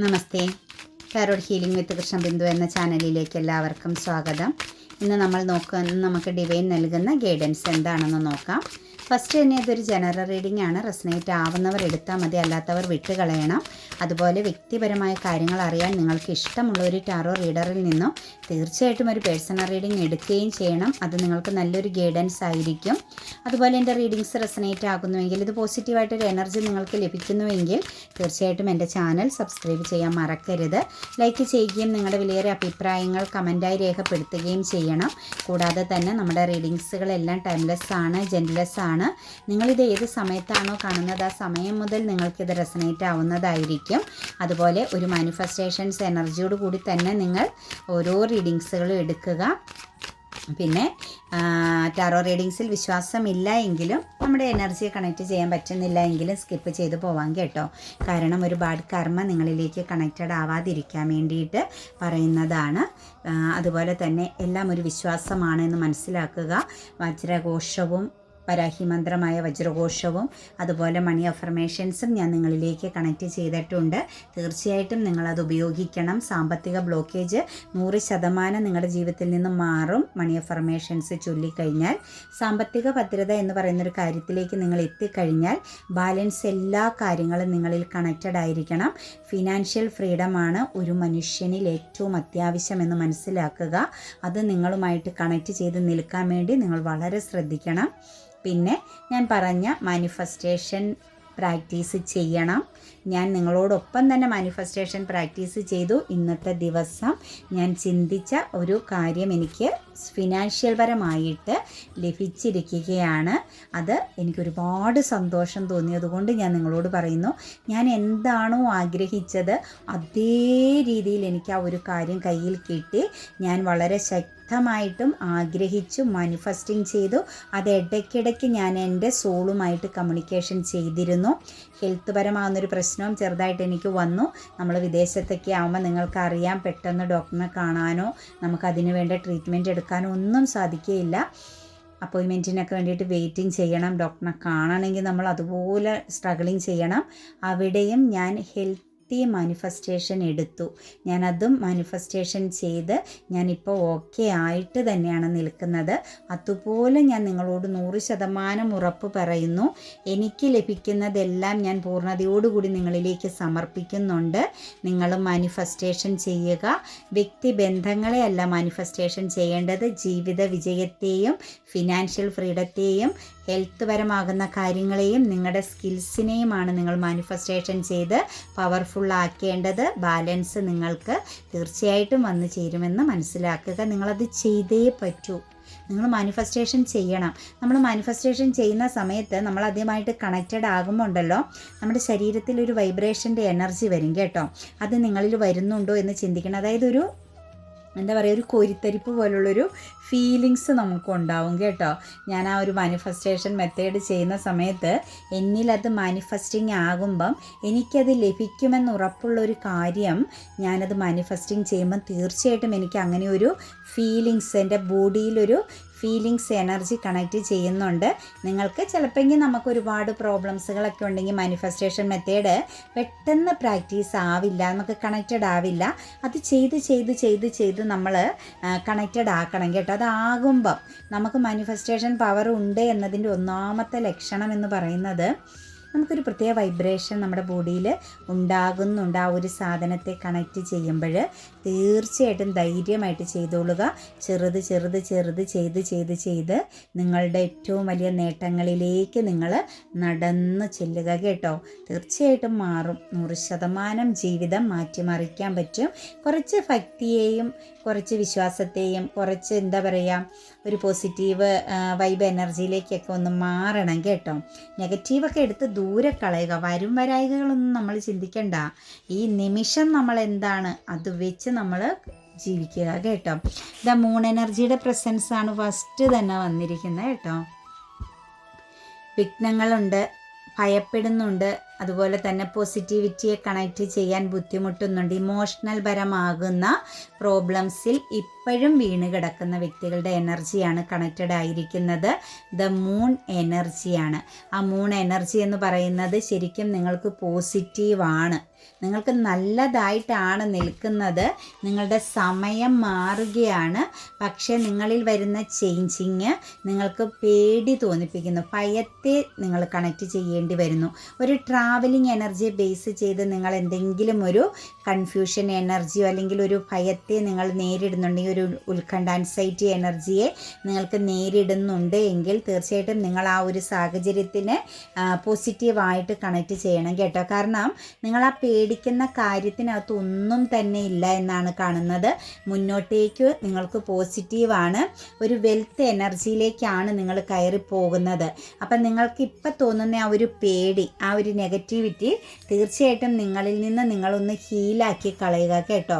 നമസ്തേ. കാരോഡ് healing with Krishna Bindu എന്ന ചാനലിലേക്ക് എല്ലാവർക്കും സ്വാഗതം. ഇന്ന് നമ്മൾ നോക്കുക നമുക്ക് ഡിവൈൻ നൽകുന്ന ഗൈഡൻസ് എന്താണെന്ന് നോക്കാം. ഫസ്റ്റ് തന്നെ ഇതൊരു ജനറൽ റീഡിംഗ് ആണ്. റെസനേറ്റ് ആവുന്നവർ എടുത്താൽ മതി. അല്ലാത്തവർ വിട്ടുകളയണം. അതുപോലെ വ്യക്തിപരമായ കാര്യങ്ങൾ അറിയാൻ നിങ്ങൾക്ക് ഇഷ്ടമുള്ള ഒരു ടാറോ റീഡറിൽ നിന്നും തീർച്ചയായിട്ടും ഒരു പേഴ്സണൽ റീഡിംഗ് എടുക്കുകയും ചെയ്യണം. അത് നിങ്ങൾക്ക് നല്ലൊരു ഗൈഡൻസ് ആയിരിക്കും. അതുപോലെ എന്റെ റീഡിങ്സ് റെസനേറ്റ് ആകുന്നുവെങ്കിൽ ഇത് പോസിറ്റീവായിട്ടൊരു എനർജി നിങ്ങൾക്ക് ലഭിക്കുന്നുവെങ്കിൽ തീർച്ചയായിട്ടും എന്റെ ചാനൽ സബ്സ്ക്രൈബ് ചെയ്യാൻ മറക്കരുത്. ലൈക്ക് ചെയ്യുകയും നിങ്ങളുടെ വിലയേറിയ അഭിപ്രായങ്ങൾ കമന്റായി രേഖപ്പെടുത്തുകയും ചെയ്യണം. കൂടാതെ തന്നെ നമ്മുടെ റീഡിങ്സുകളെല്ലാം ടൈംലെസ് ആണ് ജെൻലെസ് ആണ്. നിങ്ങളിത് ഏത് സമയത്താണോ കാണുന്നത് ആ സമയം മുതൽ നിങ്ങൾക്കിത് റെസനേറ്റ് ആവുന്നതായിരിക്കും. അതുപോലെ ഒരു മാനിഫെസ്റ്റേഷൻസ് എനർജിയോട് കൂടി തന്നെ നിങ്ങൾ ഓരോ റീഡിങ്സുകളും എടുക്കുക. പിന്നെ ടാറോ റീഡിങ്സിൽ വിശ്വാസമില്ല എങ്കിലും നമ്മുടെ എനർജിയെ കണക്റ്റ് ചെയ്യാൻ പറ്റുന്നില്ല എങ്കിലും സ്കിപ്പ് ചെയ്ത് പോവാം കേട്ടോ. കാരണം ഒരു ബാഡ് കർമ്മ നിങ്ങളിലേക്ക് കണക്റ്റഡ് ആവാതിരിക്കാൻ വേണ്ടിയിട്ട് പറയുന്നതാണ്. അതുപോലെ തന്നെ എല്ലാം ഒരു വിശ്വാസമാണ് എന്ന് മനസ്സിലാക്കുക. വജ്രഘോഷവും പരാഹിമന്ത്രമായ വജ്രഘോഷവും അതുപോലെ മണി അഫർമേഷൻസും ഞാൻ നിങ്ങളിലേക്ക് കണക്ട് ചെയ്തിട്ടുണ്ട്. തീർച്ചയായിട്ടും നിങ്ങളത് ഉപയോഗിക്കണം. സാമ്പത്തിക ബ്ലോക്കേജ് നൂറ് ശതമാനം നിങ്ങളുടെ ജീവിതത്തിൽ നിന്ന് മാറും മണി അഫർമേഷൻസ് ചൊല്ലിക്കഴിഞ്ഞാൽ. സാമ്പത്തിക ഭദ്രത എന്ന് പറയുന്നൊരു കാര്യത്തിലേക്ക് നിങ്ങൾ എത്തിക്കഴിഞ്ഞാൽ ബാലൻസ് എല്ലാ കാര്യങ്ങളും നിങ്ങളിൽ കണക്റ്റഡ് ആയിരിക്കണം. ഫിനാൻഷ്യൽ ഫ്രീഡമാണ് ഒരു മനുഷ്യനിൽ ഏറ്റവും അത്യാവശ്യമെന്ന് മനസ്സിലാക്കുക. അത് നിങ്ങളുമായിട്ട് കണക്റ്റ് ചെയ്ത് നിൽക്കാൻ വേണ്ടി നിങ്ങൾ വളരെ ശ്രദ്ധിക്കണം. പിന്നെ ഞാൻ പറഞ്ഞ മാനിഫെസ്റ്റേഷൻ പ്രാക്ടീസ് ചെയ്യണം. ഞാൻ നിങ്ങളോടൊപ്പം തന്നെ മാനിഫെസ്റ്റേഷൻ പ്രാക്ടീസ് ചെയ്തു. ഇന്നത്തെ ദിവസം ഞാൻ ചിന്തിച്ച ഒരു കാര്യം എനിക്ക് ഫിനാൻഷ്യൽ പരമായിട്ട് ലഭിച്ചിരിക്കുകയാണ്. അത് എനിക്കൊരുപാട് സന്തോഷം തോന്നിയതുകൊണ്ട് ഞാൻ നിങ്ങളോട് പറയുന്നു. ഞാൻ എന്താണോ ആഗ്രഹിച്ചത് അതേ രീതിയിൽ എനിക്ക് ആ ഒരു കാര്യം കയ്യിൽ കിട്ടി. ഞാൻ വളരെ ശക്തമായിട്ടും ആഗ്രഹിച്ചു മാനിഫെസ്റ്റിംഗ് ചെയ്തു. അത് ഇടയ്ക്കിടയ്ക്ക് ഞാൻ എന്റെ സോളുമായിട്ട് കമ്മ്യൂണിക്കേഷൻ ചെയ്തിരുന്നു. ഹെൽത്ത് പരമാകുന്നൊരു പ്രശ്നവും ചെറുതായിട്ട് എനിക്ക് വന്നു. നമ്മൾ വിദേശത്തൊക്കെ ആകുമ്പോൾ നിങ്ങൾക്കറിയാം പെട്ടെന്ന് ഡോക്ടറിനെ കാണാനോ നമുക്ക് അതിന് വേണ്ട ട്രീറ്റ്മെന്റ് എടുക്കാനോ ഒന്നും സാധിക്കുകയില്ല അപ്പോയിൻമെന്റിനൊക്കെ വേണ്ടിയിട്ട് വെയിറ്റിംഗ് ചെയ്യണം ഡോക്ടറിനെ കാണണമെങ്കിൽ നമ്മൾ അതുപോലെ സ്ട്രഗിളിങ് ചെയ്യണം. അവിടെയും ഞാൻ ഹെൽത്തി മാനിഫെസ്റ്റേഷൻ എടുത്തു. ഞാനതും മാനിഫെസ്റ്റേഷൻ ചെയ്ത് ഞാനിപ്പോൾ ഓക്കെ ആയിട്ട് തന്നെയാണ് നിൽക്കുന്നത്. അതുപോലെ ഞാൻ നിങ്ങളോട് നൂറ് ശതമാനം ഉറപ്പ് പറയുന്നു. എനിക്ക് ലഭിക്കുന്നതെല്ലാം ഞാൻ പൂർണതയോടുകൂടി നിങ്ങളിലേക്ക് സമർപ്പിക്കുന്നുണ്ട്. നിങ്ങൾ മാനിഫെസ്റ്റേഷൻ ചെയ്യുക. വ്യക്തിബന്ധങ്ങളെ അല്ല മാനിഫെസ്റ്റേഷൻ ചെയ്യേണ്ടത്. ജീവിത വിജയത്തെയും ഫിനാൻഷ്യൽ ഫ്രീഡത്തെയും ഹെൽത്ത് പരമാകുന്ന കാര്യങ്ങളെയും നിങ്ങളുടെ സ്കിൽസിനെയുമാണ് നിങ്ങൾ മാനിഫെസ്റ്റേഷൻ ചെയ്ത് പവർഫുൾ ആക്കേണ്ടത്. ബാലൻസ് നിങ്ങൾക്ക് തീർച്ചയായിട്ടും വന്നു ചേരുമെന്ന് മനസ്സിലാക്കുക. നിങ്ങളത് ചെയ്തേ പറ്റൂ. നിങ്ങൾ മാനിഫെസ്റ്റേഷൻ ചെയ്യണം. നമ്മൾ മാനിഫെസ്റ്റേഷൻ ചെയ്യുന്ന സമയത്ത് നമ്മൾ ആദ്യമായിട്ട് കണക്റ്റഡ് ആകുമ്പോൾ ഉണ്ടല്ലോ നമ്മുടെ ശരീരത്തിൽ ഒരു വൈബ്രേഷന്റെ എനർജി വരും കേട്ടോ. അത് നിങ്ങളിൽ വരുന്നുണ്ടോ എന്ന് ചിന്തിക്കണം. അതായത് ഒരു എന്താ പറയുക ഒരു കോരിത്തരിപ്പ് പോലുള്ളൊരു ഫീലിങ്സ് നമുക്ക് ഉണ്ടാവും കേട്ടോ. ഞാൻ ആ ഒരു മാനിഫെസ്റ്റേഷൻ മെത്തേഡ് ചെയ്യുന്ന സമയത്ത് എന്നിലത് മാനിഫെസ്റ്റിംഗ് ആകുമ്പം എനിക്കത് ലഭിക്കുമെന്ന് ഉറപ്പുള്ളൊരു കാര്യം ഞാനത് മാനിഫെസ്റ്റിംഗ് ചെയ്യുമ്പം തീർച്ചയായിട്ടും എനിക്ക് അങ്ങനെ ഒരു ഫീലിങ്സ് എന്റെ ബോഡിയിലൊരു ഫീലിങ്സ് എനർജി കണക്റ്റ് ചെയ്യുന്നുണ്ട്. നിങ്ങൾക്ക് ചിലപ്പോൾ നമുക്ക് ഒരുപാട് പ്രോബ്ലംസുകളൊക്കെ ഉണ്ടെങ്കിൽ മാനിഫെസ്റ്റേഷൻ മെത്തേഡ് പെട്ടെന്ന് പ്രാക്ടീസ് ആവില്ല നമുക്ക് കണക്റ്റഡ് ആവില്ല. അത് ചെയ്ത് ചെയ്ത് ചെയ്ത് ചെയ്ത് നമ്മൾ കണക്റ്റഡ് ആക്കണം കേട്ടോ. അതാകുമ്പം നമുക്ക് മാനിഫെസ്റ്റേഷൻ പവർ ഉണ്ട് എന്നതിന്റെ ഒന്നാമത്തെ ലക്ഷണം എന്ന് പറയുന്നത് നമുക്കൊരു പ്രത്യേക വൈബ്രേഷൻ നമ്മുടെ ബോഡിയിൽ ഉണ്ടാകുന്നുണ്ട്. ആ ഒരു സാധനത്തെ കണക്റ്റ് ചെയ്യുമ്പോൾ തീർച്ചയായിട്ടും ധൈര്യമായിട്ട് ചെയ്തോളുക. ചെറുത് ചെറുത് ചെറുത് ചെയ്ത് ചെയ്ത് ചെയ്ത് നിങ്ങളുടെ ഏറ്റവും വലിയ നേട്ടങ്ങളിലേക്ക് നിങ്ങൾ നടന്നു ചെല്ലുക കേട്ടോ. തീർച്ചയായിട്ടും മാറും. നൂറ് ശതമാനം ജീവിതം മാറ്റിമറിക്കാൻ പറ്റും. കുറച്ച് ഭക്തിയെയും കുറച്ച് വിശ്വാസത്തെയും കുറച്ച് എന്താ പറയുക ഒരു പോസിറ്റീവ് വൈബ് എനർജിയിലേക്കൊക്കെ ഒന്ന് മാറണം കേട്ടോ. നെഗറ്റീവൊക്കെ എടുത്ത് ദൂരെ കളയുക വരും വരായികകളൊന്നും നമ്മൾ ചിന്തിക്കണ്ട. ഈ നിമിഷം നമ്മൾ എന്താണ് അത് വെച്ച് നമ്മൾ ജീവിക്കുക കേട്ടോ. ദ മൂൺ എനർജിയുടെ പ്രസൻസ് ആണ് ഫസ്റ്റ് തന്നെ വന്നിരിക്കുന്നത് കേട്ടോ. വിഘ്നങ്ങളുണ്ട് ഭയപ്പെടുന്നുണ്ട് അതുപോലെ തന്നെ പോസിറ്റിവിറ്റിയെ കണക്ട് ചെയ്യാൻ ബുദ്ധിമുട്ടുന്നുണ്ട്. ഇമോഷണൽ പരമാകുന്ന പ്രോബ്ലംസിൽ ഇപ്പോഴും വീണ് കിടക്കുന്ന വ്യക്തികളുടെ എനർജിയാണ് കണക്റ്റഡ് ആയിരിക്കുന്നത്. ദ മൂൺ എനർജിയാണ് ആ മൂൺ എനർജി എന്ന് പറയുന്നത് ശരിക്കും നിങ്ങൾക്ക് പോസിറ്റീവാണ് നിങ്ങൾക്ക് നല്ലതായിട്ടാണ് നിൽക്കുന്നത്. നിങ്ങളുടെ സമയം മാറുകയാണ്. പക്ഷേ നിങ്ങളിൽ വരുന്ന ചേഞ്ചിങ് നിങ്ങൾക്ക് പേടി തോന്നിപ്പിക്കുന്നു. ഭയത്തെ നിങ്ങൾ കണക്ട് ചെയ്യേണ്ടി വരുന്നു. ഒരു ട്രാവലിംഗ് എനർജിയെ ബേസ് ചെയ്ത് നിങ്ങൾ എന്തെങ്കിലും ഒരു കൺഫ്യൂഷൻ എനർജിയോ അല്ലെങ്കിൽ ഒരു ഭയത്തെ നിങ്ങൾ നേരിടുന്നുണ്ടെങ്കിൽ ഒരു ഉത്കണ്ഠ അൻസൈറ്റി എനർജിയെ നിങ്ങൾക്ക് നേരിടുന്നുണ്ട് എങ്കിൽ തീർച്ചയായിട്ടും നിങ്ങൾ ആ ഒരു സാഹചര്യത്തിന് പോസിറ്റീവായിട്ട് കണക്ട് ചെയ്യണം കേട്ടോ. കാരണം നിങ്ങൾ ആ പേടിക്കുന്ന കാര്യത്തിനകത്ത് ഒന്നും തന്നെ ഇല്ല എന്നാണ് കാണുന്നത്. മുന്നോട്ടേക്ക് നിങ്ങൾക്ക് പോസിറ്റീവാണ് ഒരു വെൽത്ത് എനർജിയിലേക്കാണ് നിങ്ങൾ കയറി പോകുന്നത് അപ്പം നിങ്ങൾക്ക് ഇപ്പം തോന്നുന്ന ആ ഒരു പേടി ആ ഒരു നെഗറ്റിവിറ്റി തീർച്ചയായിട്ടും നിങ്ങളിൽ നിന്ന് നിങ്ങളൊന്ന് ഹീലാക്കി കളയുക കേട്ടോ.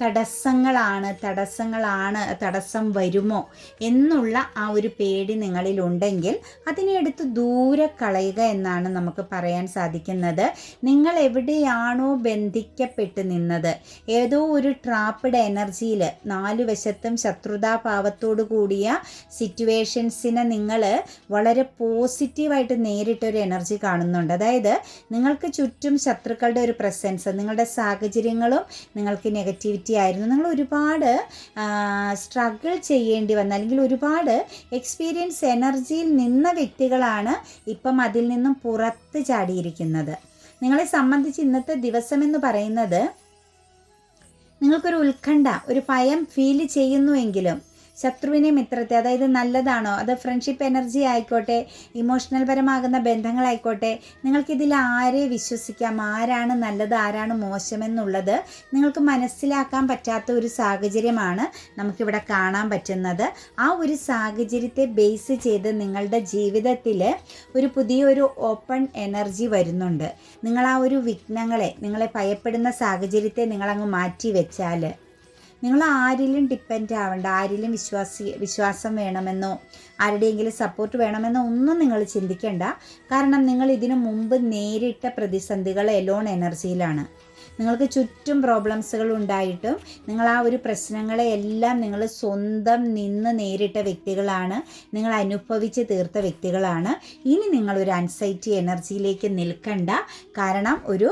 തടസ്സങ്ങളാണ് തടസ്സങ്ങളാണ് തടസ്സം വരുമോ എന്നുള്ള ആ ഒരു പേടി നിങ്ങളിലുണ്ടെങ്കിൽ അതിനെ എടുത്ത് ദൂരെ കളയുക എന്നാണ് നമുക്ക് പറയാൻ സാധിക്കുന്നത്. നിങ്ങൾ എവിടെയാണോ ബന്ധിക്കപ്പെട്ട് നിന്നത് ഏതോ ഒരു ട്രാപ്പിഡ് എനർജിയിൽ നാലു വശത്തും ശത്രുതാഭാവത്തോടു കൂടിയ സിറ്റുവേഷൻസിനെ നിങ്ങൾ വളരെ പോസിറ്റീവായിട്ട് നേരിട്ടൊരു എനർജി കാണുന്നുണ്ട്. അതായത് നിങ്ങൾക്ക് ചുറ്റും ശത്രുക്കളുടെ ഒരു പ്രസൻസ് നിങ്ങളുടെ സാഹചര്യങ്ങളും നിങ്ങൾക്ക് നെഗറ്റിവിറ്റി ആയിരുന്നു നിങ്ങൾ ഒരുപാട് സ്ട്രഗിൾ ചെയ്യേണ്ടി വന്ന. അല്ലെങ്കിൽ ഒരുപാട് എക്സ്പീരിയൻസ് എനർജിയിൽ നിന്ന വ്യക്തികളാണ് ഇപ്പം അതിൽ നിന്നും പുറത്ത് ചാടിയിരിക്കുന്നത്. നിങ്ങളെ സംബന്ധിച്ച് ഇന്നത്തെ ദിവസം എന്ന് പറയുന്നത് നിങ്ങൾക്കൊരു ഉത്കണ്ഠ ഒരു ഭയം ഫീൽ ചെയ്യുന്നുവെങ്കിലും ശത്രുവിനെ മിത്രത്തെ അതായത് നല്ലതാണോ? അത് ഫ്രണ്ട്ഷിപ്പ് എനർജി ആയിക്കോട്ടെ ഇമോഷണൽ പരമാകുന്ന ബന്ധങ്ങളായിക്കോട്ടെ നിങ്ങൾക്കിതിൽ ആരെ വിശ്വസിക്കാം? ആരാണ് നല്ലത് ആരാണ് മോശമെന്നുള്ളത് നിങ്ങൾക്ക് മനസ്സിലാക്കാൻ പറ്റാത്ത ഒരു സാഹചര്യമാണ് നമുക്കിവിടെ കാണാൻ പറ്റുന്നത്. ആ ഒരു സാഹചര്യത്തെ ബേസ് ചെയ്ത് നിങ്ങളുടെ ജീവിതത്തിൽ ഒരു പുതിയൊരു ഓപ്പൺ എനർജി വരുന്നുണ്ട്. നിങ്ങൾ ആ ഒരു വിഘ്നങ്ങളെ നിങ്ങളെ ഭയപ്പെടുന്ന സാഹചര്യത്തെ നിങ്ങളങ്ങ് മാറ്റി വെച്ചാൽ നിങ്ങൾ ആരിലും ഡിപ്പെൻഡ് ആവേണ്ട ആരിലും വിശ്വാസി വിശ്വാസം വേണമെന്നോ ആരുടെയെങ്കിലും സപ്പോർട്ട് വേണമെന്നോ ഒന്നും നിങ്ങൾ ചിന്തിക്കേണ്ട. കാരണം നിങ്ങൾ ഇതിനു മുമ്പ് നേരിട്ട പ്രതിസന്ധികൾ എലോൺ എനർജിയിലാണ് നിങ്ങൾക്ക് ചുറ്റും പ്രോബ്ലംസുകൾ ഉണ്ടായിട്ടും നിങ്ങൾ ആ ഒരു പ്രശ്നങ്ങളെ എല്ലാം നിങ്ങൾ സ്വന്തം നിന്ന് നേരിട്ട വ്യക്തികളാണ്. നിങ്ങൾ അനുഭവിച്ച് തീർത്ത വ്യക്തികളാണ്. ഇനി നിങ്ങൾ ഒരു അൻസൈറ്റി എനർജിയിലേക്ക് നിൽക്കണ്ട. കാരണം ഒരു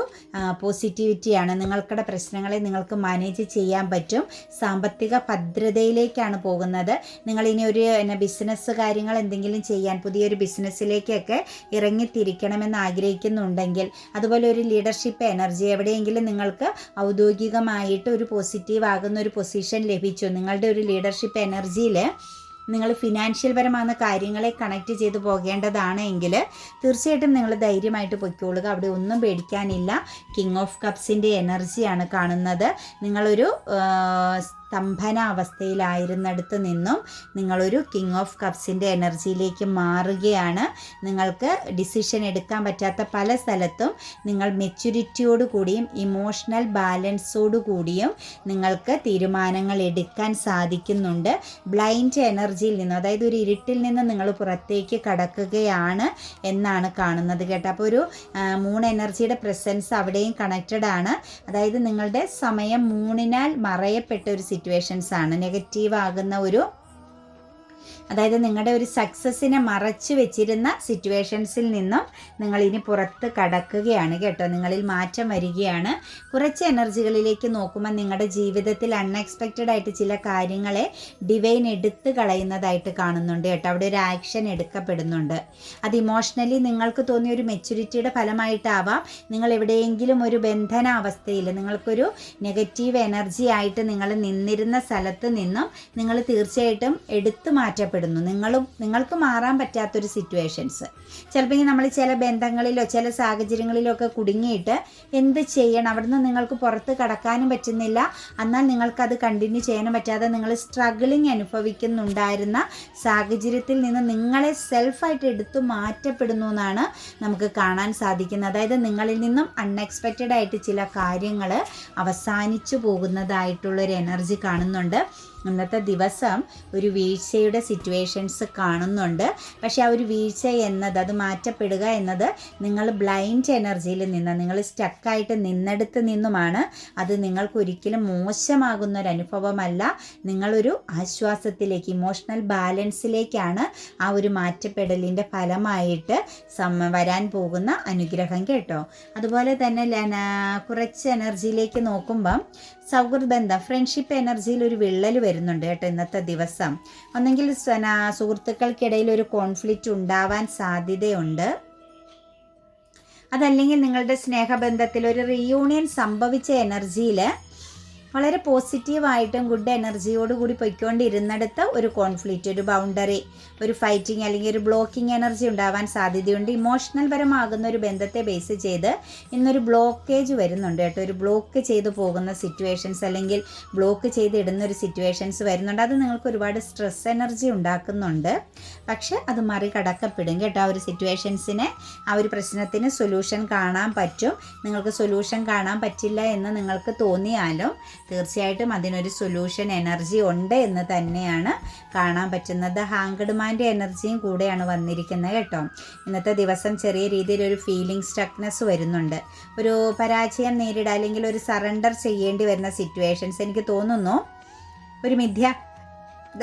പോസിറ്റിവിറ്റിയാണ് നിങ്ങൾക്കുടെ പ്രശ്നങ്ങളെ നിങ്ങൾക്ക് മാനേജ് ചെയ്യാൻ പറ്റും. സാമ്പത്തിക ഭദ്രതയിലേക്കാണ് പോകുന്നത്. നിങ്ങൾ ഇനി ഒരു എന്നാ ബിസിനസ് കാര്യങ്ങൾ എന്തെങ്കിലും ചെയ്യാൻ പുതിയൊരു ബിസിനസ്സിലേക്കൊക്കെ ഇറങ്ങിത്തിരിക്കണമെന്ന് ആഗ്രഹിക്കുന്നുണ്ടെങ്കിൽ അതുപോലെ ഒരു ലീഡർഷിപ്പ് എനർജി എവിടെയെങ്കിലും നിങ്ങൾക്ക് ഔദ്യോഗികമായിട്ട് ഒരു പോസിറ്റീവ് ആകുന്ന ഒരു പൊസിഷൻ ലഭിച്ചു. നിങ്ങളുടെ ഒരു ലീഡർഷിപ്പ് എനർജിയിൽ നിങ്ങൾ ഫിനാൻഷ്യൽ പരമാകുന്ന കാര്യങ്ങളെ കണക്ട് ചെയ്ത് പോകേണ്ടതാണ് എങ്കിൽ തീർച്ചയായിട്ടും നിങ്ങൾ ധൈര്യമായിട്ട് പൊയ്ക്കോളുക അവിടെ ഒന്നും പേടിക്കാനില്ല. കിങ് ഓഫ് കപ്സിന്റെ എനർജിയാണ് കാണുന്നത്. നിങ്ങളൊരു സ്തംഭന അവസ്ഥയിലായിരുന്നിടത്ത് നിന്നും നിങ്ങളൊരു കിങ് ഓഫ് കപ്സിന്റെ എനർജിയിലേക്ക് മാറുകയാണ്. നിങ്ങൾക്ക് ഡിസിഷൻ എടുക്കാൻ പറ്റാത്ത പല സ്ഥലത്തും നിങ്ങൾ മെച്യൂരിറ്റിയോട് കൂടിയും ഇമോഷണൽ ബാലൻസോട് കൂടിയും നിങ്ങൾക്ക് തീരുമാനങ്ങൾ എടുക്കാൻ സാധിക്കുന്നുണ്ട്. ബ്ലൈൻഡ് എനർജിയിൽ നിന്ന് അതായത് ഒരു ഇരുട്ടിൽ നിന്ന് നിങ്ങൾ പുറത്തേക്ക് കടക്കുകയാണ് എന്നാണ് കാണുന്നത് കേട്ടോ. അപ്പോൾ ഒരു മൂൺ എനർജിയുടെ പ്രസൻസ് അവിടെയും കണക്റ്റഡ് ആണ്. അതായത് നിങ്ങളുടെ സമയം മൂണിനാൽ മറയപ്പെട്ട ഒരു സിറ്റുവേഷൻസ് ആണ്. നെഗറ്റീവ് ആകുന്ന ഒരു അതായത് നിങ്ങളുടെ ഒരു സക്സസ്സിനെ മറച്ചു വെച്ചിരുന്ന സിറ്റുവേഷൻസിൽ നിന്നും നിങ്ങൾ ഇനി പുറത്ത് കടക്കുകയാണ് കേട്ടോ. നിങ്ങളിൽ മാറ്റം വരികയാണ്. കുറച്ച് എനർജികളിലേക്ക് നോക്കുമ്പോൾ നിങ്ങളുടെ ജീവിതത്തിൽ അൺഎക്സ്പെക്റ്റഡ് ആയിട്ട് ചില കാര്യങ്ങളെ ഡിവൈൻ എടുത്തു കളയുന്നതായിട്ട് കാണുന്നുണ്ട് കേട്ടോ. അവിടെ ഒരു ആക്ഷൻ എടുക്കപ്പെടുന്നുണ്ട്. അത് ഇമോഷണലി നിങ്ങൾക്ക് തോന്നിയ ഒരു മെച്യൂരിറ്റിയുടെ ഫലമായിട്ടാവാം. നിങ്ങൾ എവിടെയെങ്കിലും ഒരു ബന്ധനാവസ്ഥയിൽ നിങ്ങൾക്കൊരു നെഗറ്റീവ് എനർജി ആയിട്ട് നിങ്ങൾ നിന്നിരുന്ന സ്ഥലത്ത് നിന്നും നിങ്ങൾ തീർച്ചയായിട്ടും എടുത്തു മാറ്റപ്പെടും. നഷ്ടപ്പെടുന്നു നിങ്ങളും നിങ്ങൾക്ക് മാറാൻ പറ്റാത്തൊരു സിറ്റുവേഷൻസ് ചിലപ്പോൾ നമ്മൾ ചില ബന്ധങ്ങളിലോ ചില സാഹചര്യങ്ങളിലോ ഒക്കെ കുടുങ്ങിയിട്ട് എന്ത് ചെയ്യണം? അവിടുന്ന് നിങ്ങൾക്ക് പുറത്ത് കടക്കാനും പറ്റുന്നില്ല. എന്നാൽ നിങ്ങൾക്കത് കണ്ടിന്യൂ ചെയ്യാനും പറ്റാതെ നിങ്ങൾ സ്ട്രഗിളിങ് അനുഭവിക്കുന്നുണ്ടായിരുന്ന സാഹചര്യത്തിൽ നിന്ന് നിങ്ങളെ സെൽഫായിട്ട് എടുത്തു മാറ്റപ്പെടുന്നു എന്നാണ് നമുക്ക് കാണാൻ സാധിക്കുന്നത്. അതായത് നിങ്ങളിൽ നിന്നും അൺഎക്സ്പെക്റ്റഡ് ആയിട്ട് ചില കാര്യങ്ങൾ അവസാനിച്ചു പോകുന്നതായിട്ടുള്ളൊരു എനർജി കാണുന്നുണ്ട്. ഇന്നത്തെ ദിവസം ഒരു വീഴ്ചയുടെ സിറ്റുവേഷൻസ് കാണുന്നുണ്ട്. പക്ഷെ ആ ഒരു വീഴ്ച എന്നത് അത് മാറ്റപ്പെടുക എന്നത് നിങ്ങൾ ബ്ലൈൻഡ് എനർജിയിൽ നിന്ന് നിങ്ങൾ സ്റ്റക്കായിട്ട് നിന്നെടുത്ത് നിന്നുമാണ്. അത് നിങ്ങൾക്ക് ഒരിക്കലും മോശമാകുന്ന ഒരു അനുഭവമല്ല. നിങ്ങളൊരു ആശ്വാസത്തിലേക്ക് ഇമോഷണൽ ബാലൻസിലേക്കാണ് ആ ഒരു മാറ്റപ്പെടലിന്റെ ഫലമായിട്ട് സമ വരാൻ പോകുന്ന അനുഗ്രഹം കേട്ടോ. അതുപോലെ തന്നെ കുറച്ച് എനർജിയിലേക്ക് നോക്കുമ്പം സൗഹൃദ ബന്ധം ഫ്രണ്ട്ഷിപ്പ് എനർജിയിൽ ഒരു വിള്ളൽ വരുന്നുണ്ട് കേട്ടോ ഇന്നത്തെ ദിവസം. ഒന്നെങ്കിൽ സുഹൃത്തുക്കൾക്കിടയിൽ ഒരു കോൺഫ്ലിക്റ്റ് ഉണ്ടാവാൻ സാധ്യതയുണ്ട്. അതല്ലെങ്കിൽ നിങ്ങളുടെ സ്നേഹബന്ധത്തിൽ ഒരു റീയൂണിയൻ സംഭവിച്ച എനർജിയിൽ വളരെ പോസിറ്റീവായിട്ടും ഗുഡ് എനർജിയോടുകൂടി പൊയ്ക്കൊണ്ടിരുന്നിടത്ത് ഒരു കോൺഫ്ലിക്റ്റ് ഒരു ബൗണ്ടറി ഒരു ഫൈറ്റിംഗ് അല്ലെങ്കിൽ ഒരു ബ്ലോക്കിംഗ് എനർജി ഉണ്ടാവാൻ സാധ്യതയുണ്ട്. ഇമോഷണൽ പരമാകുന്ന ഒരു ബന്ധത്തെ ബേസ് ചെയ്ത് ഇന്നൊരു ബ്ലോക്കേജ് വരുന്നുണ്ട് കേട്ടോ. ഒരു ബ്ലോക്ക് ചെയ്തു പോകുന്ന സിറ്റുവേഷൻസ് അല്ലെങ്കിൽ ബ്ലോക്ക് ചെയ്ത് ഇടുന്ന ഒരു സിറ്റുവേഷൻസ് വരുന്നുണ്ട്. അത് നിങ്ങൾക്ക് ഒരുപാട് സ്ട്രെസ് എനർജി ഉണ്ടാക്കുന്നുണ്ട്. പക്ഷേ അത് മറികടക്കപ്പെടും കേട്ടോ. ആ ഒരു സിറ്റുവേഷൻസിനെ ആ ഒരു പ്രശ്നത്തിന് സൊല്യൂഷൻ കാണാൻ പറ്റും. നിങ്ങൾക്ക് സൊല്യൂഷൻ കാണാൻ പറ്റില്ല എന്ന് നിങ്ങൾക്ക് തോന്നിയാലും തീർച്ചയായിട്ടും അതിനൊരു സൊല്യൂഷൻ എനർജി ഉണ്ട് എന്ന് തന്നെയാണ് കാണാൻ പറ്റുന്നത്. ഹാങ്കഡ്മാന്റെ എനർജിയും കൂടെയാണ് വന്നിരിക്കുന്നത് കേട്ടോ. ഇന്നത്തെ ദിവസം ചെറിയ രീതിയിൽ ഒരു ഫീലിംഗ് സ്റ്റക്നെസ് വരുന്നുണ്ട്. ഒരു പരാജയം നേരിടുക അല്ലെങ്കിൽ ഒരു സറണ്ടർ ചെയ്യേണ്ടി വരുന്ന സിറ്റുവേഷൻസ് എനിക്ക് തോന്നുന്നു. ഒരു മിഥ്യ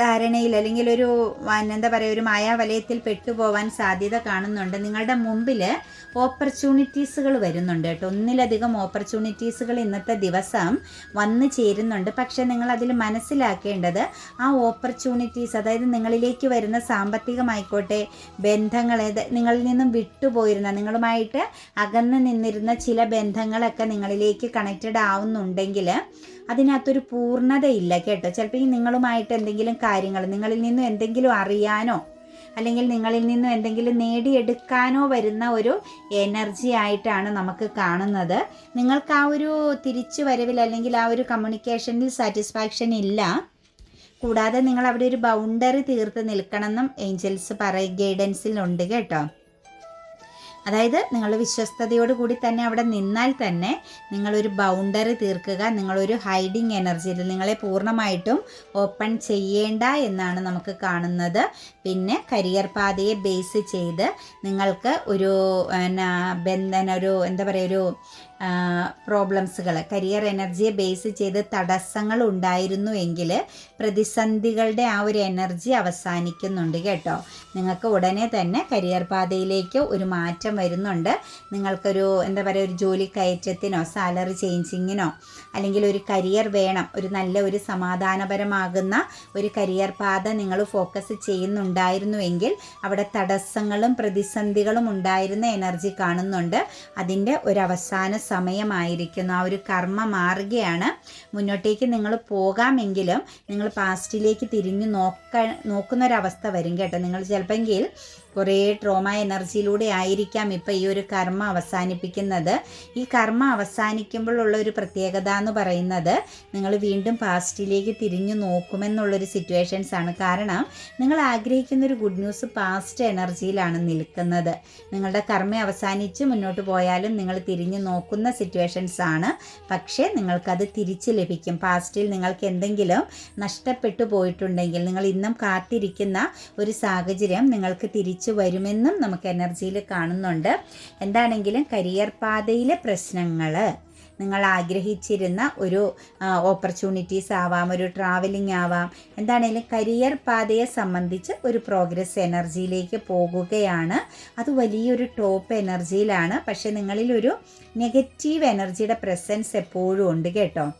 ധാരണയിൽ അല്ലെങ്കിൽ ഒരു എന്താ പറയുക ഒരു മായാവലയത്തിൽ പെട്ടുപോവാൻ സാധ്യത കാണുന്നുണ്ട്. നിങ്ങളുടെ മുമ്പിൽ ഓപ്പർച്യൂണിറ്റീസുകൾ വരുന്നുണ്ട് കേട്ടോ. ഒന്നിലധികം ഓപ്പർച്യൂണിറ്റീസുകൾ ഇന്നത്തെ ദിവസം വന്നു ചേരുന്നുണ്ട്. പക്ഷേ നിങ്ങൾ അതിൽ മനസ്സിലാക്കേണ്ടത് ആ ഓപ്പർച്യൂണിറ്റീസ് അതായത് നിങ്ങളിലേക്ക് വരുന്ന സാമ്പത്തികമായിക്കോട്ടെ ബന്ധങ്ങളെ നിങ്ങളിൽ നിന്നും വിട്ടുപോയിരുന്ന നിങ്ങളുമായിട്ട് അകന്ന് നിന്നിരുന്ന ചില ബന്ധങ്ങളൊക്കെ നിങ്ങളിലേക്ക് കണക്റ്റഡ് ആവുന്നുണ്ടെങ്കിൽ അതിനകത്തൊരു പൂർണതയില്ല കേട്ടോ. ചിലപ്പോൾ ഈ നിങ്ങളുമായിട്ട് എന്തെങ്കിലും കാര്യങ്ങൾ നിങ്ങളിൽ നിന്നും എന്തെങ്കിലും അറിയാനോ അല്ലെങ്കിൽ നിങ്ങളിൽ നിന്നും എന്തെങ്കിലും നേടിയെടുക്കാനോ വരുന്ന ഒരു എനർജി ആയിട്ടാണ് നമുക്ക് കാണുന്നത്. നിങ്ങൾക്ക് ആ ഒരു തിരിച്ചു വരവിൽ അല്ലെങ്കിൽ ആ ഒരു കമ്മ്യൂണിക്കേഷനിൽ സാറ്റിസ്ഫാക്ഷൻ ഇല്ല. കൂടാതെ നിങ്ങൾ അവിടെ ഒരു ബൗണ്ടറി തീർത്ത് നിൽക്കണമെന്നും ഏഞ്ചൽസ് പറയ ഗൈഡൻസിലുണ്ട് കേട്ടോ. അതായത് നിങ്ങൾ വിശ്വസ്തയോട് കൂടി തന്നെ അവിടെ നിന്നാൽ തന്നെ നിങ്ങളൊരു ബൗണ്ടറി തീർക്കുക നിങ്ങളൊരു ഹൈഡിങ് എനർജിയിൽ നിങ്ങളെ പൂർണമായിട്ടും ഓപ്പൺ ചെയ്യേണ്ട എന്നാണ് നമുക്ക് കാണുന്നത്. പിന്നെ കരിയർ പാതയെ ബേസ് ചെയ്ത് നിങ്ങൾക്ക് ഒരു ബന്ധന ഒരു എന്താ പറയുക ഒരു പ്രോബ്ലംസുകൾ കരിയർ എനർജിയെ ബേസ് ചെയ്ത് തടസ്സങ്ങൾ ഉണ്ടായിരുന്നു എങ്കിൽ പ്രതിസന്ധികളുടെ ആ ഒരു എനർജി അവസാനിക്കുന്നുണ്ട് കേട്ടോ. നിങ്ങൾക്ക് ഉടനെ തന്നെ കരിയർ പാതയിലേക്ക് ഒരു മാറ്റം വരുന്നുണ്ട്. നിങ്ങൾക്കൊരു എന്താ പറയുക ഒരു ജോലി കയറ്റത്തിനോ സാലറി ചേഞ്ചിങ്ങിനോ അല്ലെങ്കിൽ ഒരു കരിയർ വേണം ഒരു നല്ല ഒരു സമാധാനപരമാകുന്ന ഒരു കരിയർ പാത നിങ്ങൾ ഫോക്കസ് ചെയ്യുന്നുണ്ടായിരുന്നുവെങ്കിൽ അവിടെ തടസ്സങ്ങളും പ്രതിസന്ധികളും ഉണ്ടായിരുന്ന എനർജി കാണുന്നുണ്ട്. അതിന്റെ ഒരു അവസാന സമയമായിരിക്കുന്നു. ആ ഒരു കർമ്മ മാറുകയാണ് മുന്നോട്ടേക്ക് നിങ്ങൾ പോകാമെങ്കിലും നിങ്ങൾ പാസ്റ്റിലേക്ക് തിരിഞ്ഞു നോക്ക നോക്കുന്നൊരവസ്ഥ വരും കേട്ടോ. നിങ്ങൾ ചിലപ്പെങ്കിൽ കുറേ ട്രോമ എനർജിയിലൂടെ ആയിരിക്കാം ഇപ്പം ഈ ഒരു കർമ്മ അവസാനിപ്പിക്കുന്നത്. ഈ കർമ്മ അവസാനിക്കുമ്പോഴുള്ള ഒരു പ്രത്യേകത എന്ന് പറയുന്നത് നിങ്ങൾ വീണ്ടും പാസ്റ്റിലേക്ക് തിരിഞ്ഞു നോക്കുമെന്നുള്ളൊരു സിറ്റുവേഷൻസ് ആണ്. കാരണം നിങ്ങൾ ആഗ്രഹിക്കുന്ന ഒരു ഗുഡ് ന്യൂസ് പാസ്റ്റ് എനർജിയിലാണ് നിൽക്കുന്നത്. നിങ്ങളുടെ കർമ്മ അവസാനിച്ച് മുന്നോട്ട് പോയാലും നിങ്ങൾ തിരിഞ്ഞു നോക്കുന്ന സിറ്റുവേഷൻസ് ആണ്. പക്ഷേ നിങ്ങൾക്കത് തിരിച്ച് ലഭിക്കും. പാസ്റ്റിൽ നിങ്ങൾക്ക് എന്തെങ്കിലും നഷ്ടപ്പെട്ടു പോയിട്ടുണ്ടെങ്കിൽ നിങ്ങൾ ഇന്നും കാത്തിരിക്കുന്ന ഒരു സാഹചര്യം നിങ്ങൾക്ക് തിരിച്ചു വരുമെന്നും നമുക്ക് എനർജിയിൽ കാണുന്നുണ്ട്. എന്താണെങ്കിലും കരിയർ പാതയിലെ പ്രശ്നങ്ങൾ നിങ്ങൾ ആഗ്രഹിച്ചിരുന്ന ഒരു ഓപ്പർച്യൂണിറ്റീസ് ആവാം ഒരു ട്രാവലിംഗ് ആവാം. എന്താണേലും കരിയർ പാതയെ സംബന്ധിച്ച് ഒരു പ്രോഗ്രസ് എനർജിയിലേക്ക് പോകുകയാണ്. അത് വലിയൊരു ടോപ്പ് എനർജിയിലാണ്. പക്ഷെ നിങ്ങളിലൊരു നെഗറ്റീവ് എനർജിയുടെ പ്രസൻസ് എപ്പോഴും ഉണ്ട് കേട്ടോ.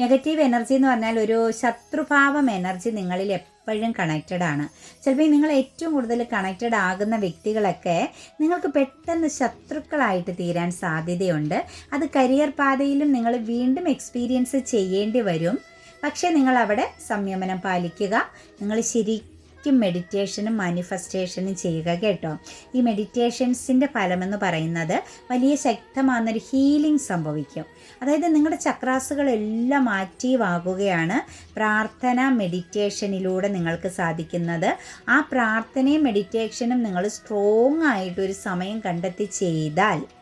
നെഗറ്റീവ് എനർജി എന്ന് പറഞ്ഞാൽ ഒരു ശത്രുഭാവം എനർജി നിങ്ങളിൽ എപ്പോഴും കണക്റ്റഡ് ആണ്. ചിലപ്പോൾ നിങ്ങൾ ഏറ്റവും കൂടുതൽ കണക്റ്റഡ് ആകുന്ന വ്യക്തികളൊക്കെ നിങ്ങൾക്ക് പെട്ടെന്ന് ശത്രുക്കളായിട്ട് തീരാൻ സാധ്യതയുണ്ട്. അത് കരിയർ പാതയിലും നിങ്ങൾ വീണ്ടും എക്സ്പീരിയൻസ് ചെയ്യേണ്ടി വരും. പക്ഷേ നിങ്ങൾ അവിടെ സംയമനം പാലിക്കുക. നിങ്ങൾ ശരിക്കും മെഡിറ്റേഷനും മാനിഫെസ്റ്റേഷനും ചെയ്യുക കേട്ടോ. ഈ മെഡിറ്റേഷൻസിന്റെ ഫലമെന്ന് പറയുന്നത് വലിയ ശക്തമാകുന്നൊരു ഹീലിംഗ് സംഭവിക്കും. അതായത് നിങ്ങളുടെ ചക്രാസുകളെല്ലാം ആക്റ്റീവ് ആകുകയാണ് പ്രാർത്ഥന മെഡിറ്റേഷനിലൂടെ നിങ്ങൾക്ക് സാധിക്കുന്നത്. ആ പ്രാർത്ഥനയും മെഡിറ്റേഷനും നിങ്ങൾ സ്ട്രോങ് ആയിട്ടൊരു സമയം കണ്ടെത്തി ചെയ്താൽ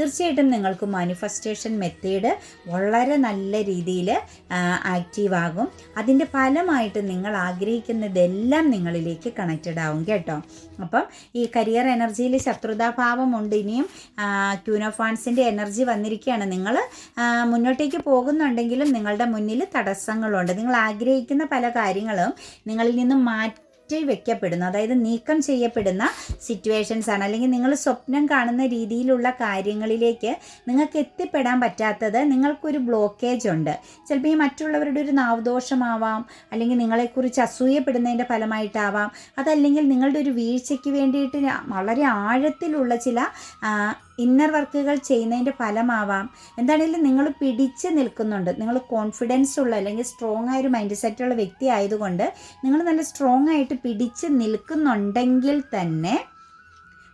തീർച്ചയായിട്ടും നിങ്ങൾക്ക് മാനിഫെസ്റ്റേഷൻ മെത്തേഡ് വളരെ നല്ല രീതിയിൽ ആക്റ്റീവ് ആകും. അതിന്റെ ഫലമായിട്ട് നിങ്ങൾ ആഗ്രഹിക്കുന്നതെല്ലാം നിങ്ങളിലേക്ക് കണക്റ്റഡ് ആവും കേട്ടോ. അപ്പം ഈ കരിയർ എനർജിയിൽ ശത്രുതാഭാവമുണ്ട് ഇനിയും ക്യൂനോഫാൻസിന്റെ എനർജി വന്നിരിക്കുകയാണ്. നിങ്ങൾ മുന്നോട്ടേക്ക് പോകുന്നുണ്ടെങ്കിലും നിങ്ങളുടെ മുന്നിൽ തടസ്സങ്ങളുണ്ട്. നിങ്ങൾ ആഗ്രഹിക്കുന്ന പല കാര്യങ്ങളും നിങ്ങളിൽ നിന്നും മാറ്റി മാറ്റി വെക്കപ്പെടുന്നു. അതായത് നീക്കം ചെയ്യപ്പെടുന്ന സിറ്റുവേഷൻസ് ആണ്. അല്ലെങ്കിൽ നിങ്ങൾ സ്വപ്നം കാണുന്ന രീതിയിലുള്ള കാര്യങ്ങളിലേക്ക് നിങ്ങൾക്ക് എത്തിപ്പെടാൻ പറ്റാത്തത് നിങ്ങൾക്കൊരു ബ്ലോക്കേജ് ഉണ്ട്. ചിലപ്പോൾ ഈ മറ്റുള്ളവരുടെ ഒരു നാവദോഷമാവാം. അല്ലെങ്കിൽ നിങ്ങളെക്കുറിച്ച് അസൂയപ്പെടുന്നതിന്റെ ഫലമായിട്ടാവാം. അതല്ലെങ്കിൽ നിങ്ങളുടെ ഒരു വീഴ്ചയ്ക്ക് വേണ്ടിയിട്ട് വളരെ ആഴത്തിലുള്ള ചില ഇന്നർ വർക്കുകൾ ചെയ്യുന്നതിന്റെ ഫലമാവാം. എന്താണെങ്കിലും നിങ്ങൾ പിടിച്ച് നിൽക്കുന്നുണ്ട്. നിങ്ങൾ കോൺഫിഡൻസ് ഉള്ള അല്ലെങ്കിൽ സ്ട്രോങ് ആയ ഒരു മൈൻഡ് സെറ്റുള്ള വ്യക്തി ആയതുകൊണ്ട് നിങ്ങൾ നല്ല സ്ട്രോങ് ആയിട്ട് പിടിച്ച് നിൽക്കുന്നുണ്ടെങ്കിൽ തന്നെ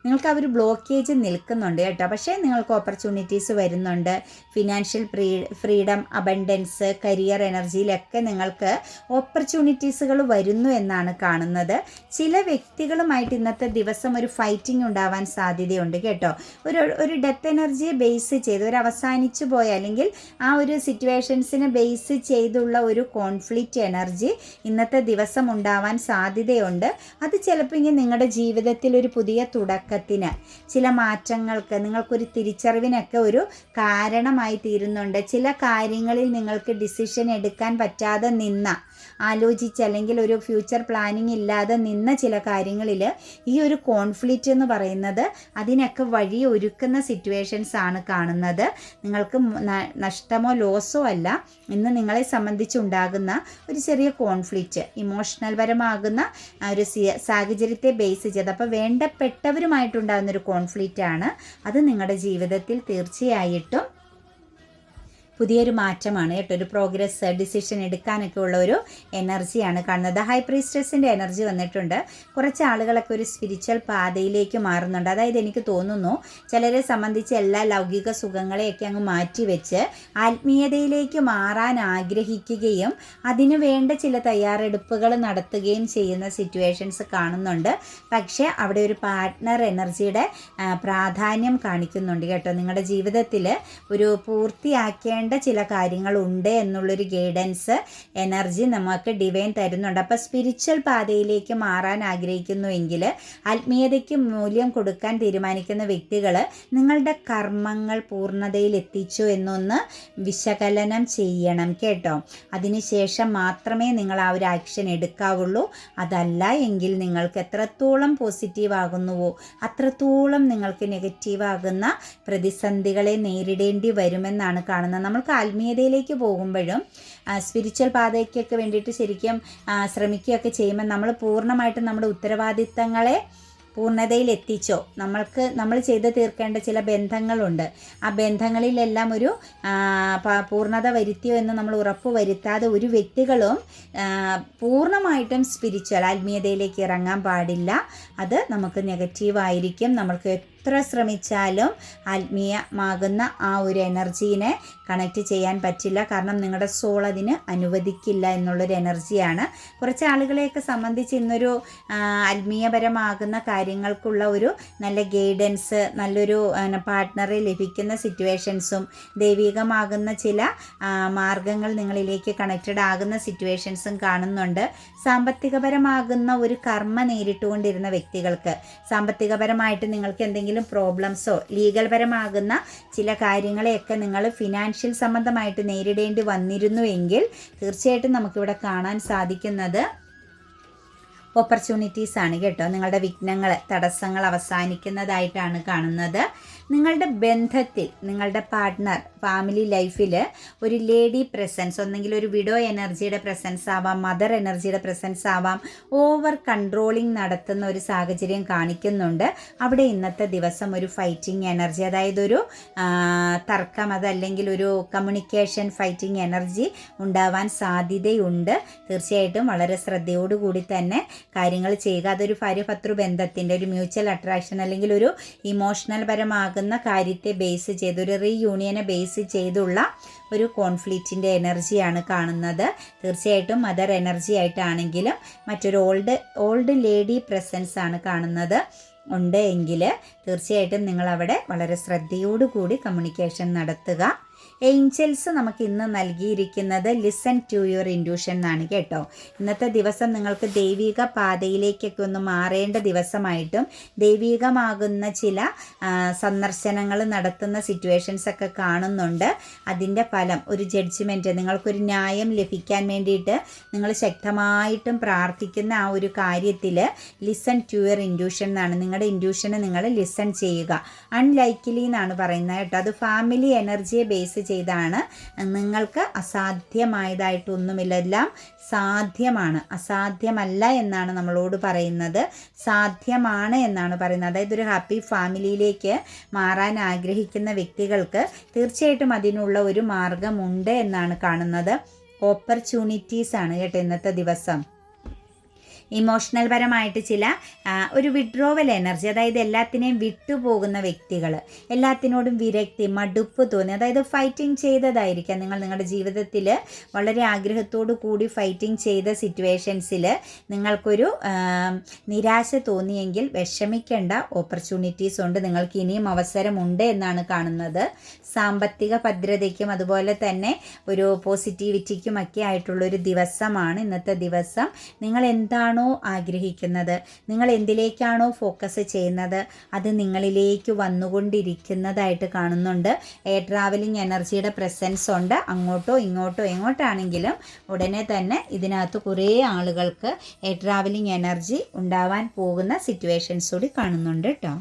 നിങ്ങൾക്ക് ആ ഒരു ബ്ലോക്കേജ് നിൽക്കുന്നുണ്ട് കേട്ടോ. പക്ഷേ നിങ്ങൾക്ക് ഓപ്പർച്യൂണിറ്റീസ് വരുന്നുണ്ട്. Financial free freedom abundance career എനർജിയിലൊക്കെ നിങ്ങൾക്ക് ഓപ്പർച്യൂണിറ്റീസുകൾ വരുന്നു എന്നാണ് കാണുന്നത്. ചില വ്യക്തികളുമായിട്ട് ഇന്നത്തെ ദിവസം ഒരു ഫൈറ്റിംഗ് ഉണ്ടാവാൻ സാധ്യതയുണ്ട് കേട്ടോ. ഒരു ഒരു ഡെത്ത് എനർജിയെ ബേസ് ചെയ്ത് ഒരു അവസാനിച്ചു പോയ അല്ലെങ്കിൽ ആ ഒരു സിറ്റുവേഷൻസിനെ ബേസ് ചെയ്തുള്ള ഒരു കോൺഫ്ലിക്റ്റ് എനർജി ഇന്നത്തെ ദിവസം ഉണ്ടാവാൻ സാധ്യതയുണ്ട്. അത് ചിലപ്പോൾ ഇങ്ങനെ നിങ്ങളുടെ ജീവിതത്തിൽ ഒരു പുതിയ തുടക്കം തുടക്കത്തിന് ചില മാറ്റങ്ങൾക്ക് നിങ്ങൾക്കൊരു തിരിച്ചറിവിനൊക്കെ ഒരു കാരണമായി തീരുന്നുണ്ട്. ചില കാര്യങ്ങളിൽ നിങ്ങൾക്ക് ഡിസിഷൻ എടുക്കാൻ പറ്റാതെ നിന്ന ആലോചിച്ച് അല്ലെങ്കിൽ ഒരു ഫ്യൂച്ചർ പ്ലാനിങ് ഇല്ലാതെ നിന്ന ചില കാര്യങ്ങളിൽ ഈ ഒരു കോൺഫ്ലിക്റ്റ് എന്ന് പറയുന്നത് അതിനൊക്കെ വഴി ഒരുക്കുന്ന സിറ്റുവേഷൻസ് ആണ് കാണുന്നത്. നിങ്ങൾക്ക് നഷ്ടമോ ലോസോ അല്ല ഇന്ന് നിങ്ങളെ സംബന്ധിച്ചുണ്ടാകുന്ന ഒരു ചെറിയ കോൺഫ്ലിക്റ്റ് ഇമോഷണൽ പരമാകുന്ന ഒരു സാഹചര്യത്തെ ബേസ് ചെയ്ത്. അപ്പോൾ വേണ്ടപ്പെട്ടവരുമായിട്ടുണ്ടാകുന്ന ഒരു കോൺഫ്ലിക്റ്റ് ആണ്. അത് നിങ്ങളുടെ ജീവിതത്തിൽ തീർച്ചയായിട്ടും പുതിയൊരു മാറ്റമാണ്. കേട്ടോ ഒരു പ്രോഗ്രസ് ഡിസിഷൻ എടുക്കാനൊക്കെ ഉള്ള ഒരു എനർജിയാണ് കാണുന്നത്. ഹൈ പ്രീസ്റ്റസിന്റെ എനർജി വന്നിട്ടുണ്ട്. കുറച്ച് ആളുകളൊക്കെ ഒരു സ്പിരിച്വൽ പാതയിലേക്ക് മാറുന്നുണ്ട്. അതായത് എനിക്ക് തോന്നുന്നു ചിലരെ സംബന്ധിച്ച് എല്ലാ ലൗകിക സുഖങ്ങളെയൊക്കെ അങ്ങ് മാറ്റിവെച്ച് ആത്മീയതയിലേക്ക് മാറാൻ ആഗ്രഹിക്കുകയും അതിനു വേണ്ട ചില തയ്യാറെടുപ്പുകൾ നടത്തുകയും ചെയ്യുന്ന സിറ്റുവേഷൻസ് കാണുന്നുണ്ട്. പക്ഷേ അവിടെ ഒരു പാർട്ട്ണർ എനർജിയുടെ പ്രാധാന്യം കാണിക്കുന്നുണ്ട് കേട്ടോ. നിങ്ങളുടെ ജീവിതത്തിൽ ഒരു പൂർത്തിയാക്കേണ്ട ചെയ്യേണ്ട ചില കാര്യങ്ങളുണ്ട് എന്നുള്ളൊരു ഗൈഡൻസ് എനർജി നമുക്ക് ഡിവൈൻ തരുന്നുണ്ട്. അപ്പോൾ സ്പിരിച്വൽ പാതയിലേക്ക് മാറാൻ ആഗ്രഹിക്കുന്നുവെങ്കിൽ ആത്മീയതയ്ക്ക് മൂല്യം കൊടുക്കാൻ തീരുമാനിക്കുന്ന വ്യക്തികൾ നിങ്ങളുടെ കർമ്മങ്ങൾ പൂർണതയിൽ എത്തിച്ചു എന്നൊന്ന് വിശകലനം ചെയ്യണം കേട്ടോ. അതിനുശേഷം മാത്രമേ നിങ്ങൾ ആ ഒരു ആക്ഷൻ എടുക്കാവുള്ളൂ. അതല്ല എങ്കിൽ നിങ്ങൾക്ക് എത്രത്തോളം പോസിറ്റീവ് ആകുന്നുവോ അത്രത്തോളം നിങ്ങൾക്ക് നെഗറ്റീവ് ആകുന്ന പ്രതിസന്ധികളെ നേരിടേണ്ടി വരുമെന്നാണ് കാണുന്നത്. നമ്മൾക്ക് ആത്മീയതയിലേക്ക് പോകുമ്പോഴും സ്പിരിച്വൽ പാതയ്ക്കൊക്കെ വേണ്ടിയിട്ട് ശരിക്കും ശ്രമിക്കുകയൊക്കെ ചെയ്യുമ്പോൾ നമ്മൾ പൂർണമായിട്ടും നമ്മുടെ ഉത്തരവാദിത്തങ്ങളെ പൂർണതയിൽ എത്തിച്ചോ നമ്മൾക്ക് നമ്മൾ ചെയ്ത് തീർക്കേണ്ട ചില ബന്ധങ്ങളുണ്ട്. ആ ബന്ധങ്ങളിലെല്ലാം ഒരു പൂർണത വരുത്തിയോ എന്ന് നമ്മൾ ഉറപ്പ് വരുത്താതെ ഒരു വ്യക്തികളും പൂർണമായിട്ടും സ്പിരിച്വൽ ആത്മീയതയിലേക്ക് ഇറങ്ങാൻ പാടില്ല. അത് നമുക്ക് നെഗറ്റീവായിരിക്കും നമ്മൾക്ക് എത്ര ശ്രമിച്ചാലും ആത്മീയമാകുന്ന ആ ഒരു എനർജീനെ കണക്ട് ചെയ്യാൻ പറ്റില്ല. കാരണം നിങ്ങളുടെ സോൾ അതിന് അനുവദിക്കില്ല എന്നുള്ളൊരു എനർജിയാണ്. കുറച്ച് ആളുകളെയൊക്കെ സംബന്ധിച്ച് ഇന്നൊരു ആത്മീയപരമാകുന്ന കാര്യങ്ങൾക്കുള്ള ഒരു നല്ല ഗൈഡൻസ് നല്ലൊരു പാർട്ട്ണറെ ലഭിക്കുന്ന സിറ്റുവേഷൻസും ദൈവികമാകുന്ന ചില മാർഗങ്ങൾ നിങ്ങളിലേക്ക് കണക്റ്റഡ് ആകുന്ന സിറ്റുവേഷൻസും കാണുന്നുണ്ട്. സാമ്പത്തികപരമാകുന്ന ഒരു കർമ്മ നേരിട്ടുകൊണ്ടിരുന്ന വ്യക്തികൾക്ക് സാമ്പത്തികപരമായിട്ട് നിങ്ങൾക്ക് എന്തെങ്കിലും എന്തെങ്കിലും പ്രോബ്ലംസോ ലീഗൽ പരമാകുന്ന ചില കാര്യങ്ങളെയൊക്കെ നിങ്ങൾ ഫിനാൻഷ്യൽ സംബന്ധമായിട്ട് നേരിടേണ്ടി വന്നിരുന്നുവെങ്കിൽ തീർച്ചയായിട്ടും നമുക്കിവിടെ കാണാൻ സാധിക്കുന്നത് ഓപ്പർച്യൂണിറ്റീസ് ആണ് കേട്ടോ. നിങ്ങളുടെ വിഘ്നങ്ങൾ തടസ്സങ്ങൾ അവസാനിക്കുന്നതായിട്ടാണ് കാണുന്നത്. നിങ്ങളുടെ ബന്ധത്തിൽ നിങ്ങളുടെ പാർട്ട്ണർ ഫാമിലി ലൈഫിൽ ഒരു ലേഡി പ്രസൻസ് ഒന്നെങ്കിൽ ഒരു വിഡോ എനർജിയുടെ പ്രസൻസ് ആവാം മദർ എനർജിയുടെ പ്രസൻസ് ആവാം ഓവർ കൺട്രോളിങ് നടത്തുന്ന ഒരു സാഹചര്യം കാണിക്കുന്നുണ്ട്. അവിടെ ഇന്നത്തെ ദിവസം ഒരു ഫൈറ്റിംഗ് എനർജി അതായത് ഒരു തർക്കം അതല്ലെങ്കിൽ ഒരു കമ്മ്യൂണിക്കേഷൻ ഫൈറ്റിംഗ് എനർജി ഉണ്ടാവാൻ സാധ്യതയുണ്ട്. തീർച്ചയായിട്ടും വളരെ ശ്രദ്ധയോടുകൂടി തന്നെ കാര്യങ്ങൾ ചെയ്യുക. അതൊരു ഭാര്യഭർത്തൃ ബന്ധത്തിന്റെ ഒരു മ്യൂച്വൽ അട്രാക്ഷൻ അല്ലെങ്കിൽ ഒരു ഇമോഷണൽ പരമാകുന്ന കാര്യത്തെ ബേസ് ചെയ്ത് ഒരു റീയൂണിയനെ ബേസ് ചെയ്തുള്ള ഒരു കോൺഫ്ലിക്റ്റിന്റെ എനർജിയാണ് കാണുന്നത്. തീർച്ചയായിട്ടും മദർ എനർജി ആയിട്ടാണെങ്കിലും മറ്റൊരു ഓൾഡ് ഓൾഡ് ലേഡി പ്രസൻസ് ആണ് കാണുന്നത്. ഉണ്ട് എങ്കിൽ തീർച്ചയായിട്ടും നിങ്ങളവിടെ വളരെ ശ്രദ്ധയോടുകൂടി കമ്മ്യൂണിക്കേഷൻ നടത്തുക. ഏഞ്ചൽസ് നമുക്ക് ഇന്ന് നൽകിയിരിക്കുന്നത് ലിസൺ ടു യുവർ ഇൻഡ്യൂഷൻ എന്നാണ് കേട്ടോ. ഇന്നത്തെ ദിവസം നിങ്ങൾക്ക് ദൈവിക പാതയിലേക്കൊക്കെ ഒന്ന് മാറേണ്ട ദിവസമായിട്ടും ദൈവികമാകുന്ന ചില സന്ദർശനങ്ങൾ നടത്തുന്ന സിറ്റുവേഷൻസ് ഒക്കെ കാണുന്നുണ്ട്. അതിന്റെ ഫലം ഒരു ജഡ്ജ്മെന്റ് നിങ്ങൾക്കൊരു ന്യായം ലഭിക്കാൻ വേണ്ടിയിട്ട് നിങ്ങൾ ശക്തമായിട്ടും പ്രാർത്ഥിക്കുന്ന ആ ഒരു കാര്യത്തിൽ ലിസൺ ടു യുവർ ഇൻഡ്യൂഷൻ എന്നാണ്. നിങ്ങളുടെ ഇൻഡ്യൂഷന് നിങ്ങൾ ലിസൺ ചെയ്യുക. അൺലൈക്കിലി എന്നാണ് പറയുന്നത് കേട്ടോ. അത് ഫാമിലി എനർജിയെ ബേസ് ചെയ്താണ്. നിങ്ങൾക്ക് അസാധ്യമായതായിട്ടൊന്നുമില്ല എല്ലാം സാധ്യമാണ്. അസാധ്യമല്ല എന്നാണ് നമ്മളോട് പറയുന്നത്. സാധ്യമാണ് എന്നാണ് പറയുന്നത്. അതായത് ഒരു ഹാപ്പി ഫാമിലിയിലേക്ക് മാറാൻ ആഗ്രഹിക്കുന്ന വ്യക്തികൾക്ക് തീർച്ചയായിട്ടും അതിനുള്ള ഒരു മാർഗമുണ്ട് എന്നാണ് കാണുന്നത്. ഓപ്പർച്യൂണിറ്റീസ് ആണ് കേട്ടോ ഇന്നത്തെ ദിവസം. ഇമോഷണൽ പരമായിട്ട് ചില ഒരു വിഡ്രോവൽ എനർജി അതായത് എല്ലാത്തിനെയും വിട്ടുപോകുന്ന വ്യക്തികൾ എല്ലാത്തിനോടും വിരക്തി മടുപ്പ് തോന്നി. അതായത് ഫൈറ്റിംഗ് ചെയ്തതായിരിക്കാം നിങ്ങൾ നിങ്ങളുടെ ജീവിതത്തിൽ വളരെ ആഗ്രഹത്തോടു കൂടി ഫൈറ്റിംഗ് ചെയ്ത സിറ്റുവേഷൻസിൽ നിങ്ങൾക്കൊരു നിരാശ തോന്നിയെങ്കിൽ വിഷമിക്കേണ്ട ഓപ്പർച്യൂണിറ്റീസ് ഉണ്ട്. നിങ്ങൾക്ക് ഇനിയും അവസരമുണ്ട് എന്നാണ് കാണുന്നത്. സാമ്പത്തിക ഭദ്രതയ്ക്കും അതുപോലെ തന്നെ ഒരു പോസിറ്റിവിറ്റിക്കും ഒക്കെ ആയിട്ടുള്ളൊരു ദിവസമാണ് ഇന്നത്തെ ദിവസം. നിങ്ങൾ എന്താണോ ആഗ്രഹിക്കുന്നത്? നിങ്ങൾ എന്തിലേക്കാണോ ഫോക്കസ് ചെയ്യുന്നത്? അത് നിങ്ങളിലേക്ക് വന്നുകൊണ്ടിരിക്കുന്നതായിട്ട് കാണുന്നുണ്ട്. എയർ ട്രാവലിംഗ് എനർജിയുടെ പ്രസൻസ് ഉണ്ട്. അങ്ങോട്ടോ ഇങ്ങോട്ടോ എങ്ങോട്ടാണെങ്കിലും ഉടനെ തന്നെ ഇതിനകത്ത് കുറേ ആളുകൾക്ക് എയർ ട്രാവലിംഗ് എനർജി ഉണ്ടാവാൻ പോകുന്ന സിറ്റുവേഷൻസ് കൂടി കാണുന്നുണ്ട് കേട്ടോ